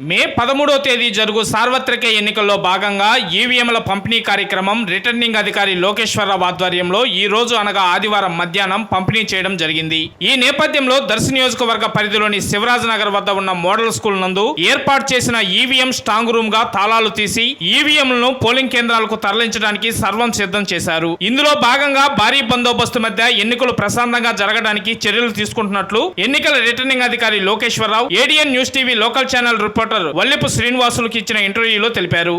మే పదమూడో తేదీ జరుగు సార్వత్రిక ఎన్నికల్లో భాగంగా ఈవీఎంల పంపిణీ కార్యక్రమం రిటర్నింగ్ అధికారి లోకేశ్వరరావు ఆధ్వర్యంలో ఈ రోజు అనగా ఆదివారం మధ్యాహ్నం పంపిణీ చేయడం జరిగింది. ఈ నేపథ్యంలో దర్శ నియోజకవర్గ పరిధిలోని శివరాజ్ నగర్ వద్ద ఉన్న మోడల్ స్కూల్ నందు ఏర్పాటు చేసిన ఈవీఎం స్ట్రాంగ్ రూమ్గా తాళాలు తీసి ఈవీఎంలను పోలింగ్ కేంద్రాలకు తరలించడానికి సర్వం సిద్ధం చేశారు. ఇందులో భాగంగా భారీ బందోబస్తు మధ్య ఎన్నికలు ప్రశాంతంగా జరగడానికి చర్యలు తీసుకుంటున్నట్లు ఎన్నికల రిటర్నింగ్ అధికారి Lokeshwararao ADN news TV local channel report reporter Vallepu శ్రీనివాసులకు ఇచ్చిన ఇంటర్వ్యూలో తెలిపారు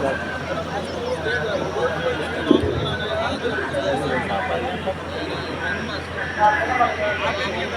Thank you. Thank you.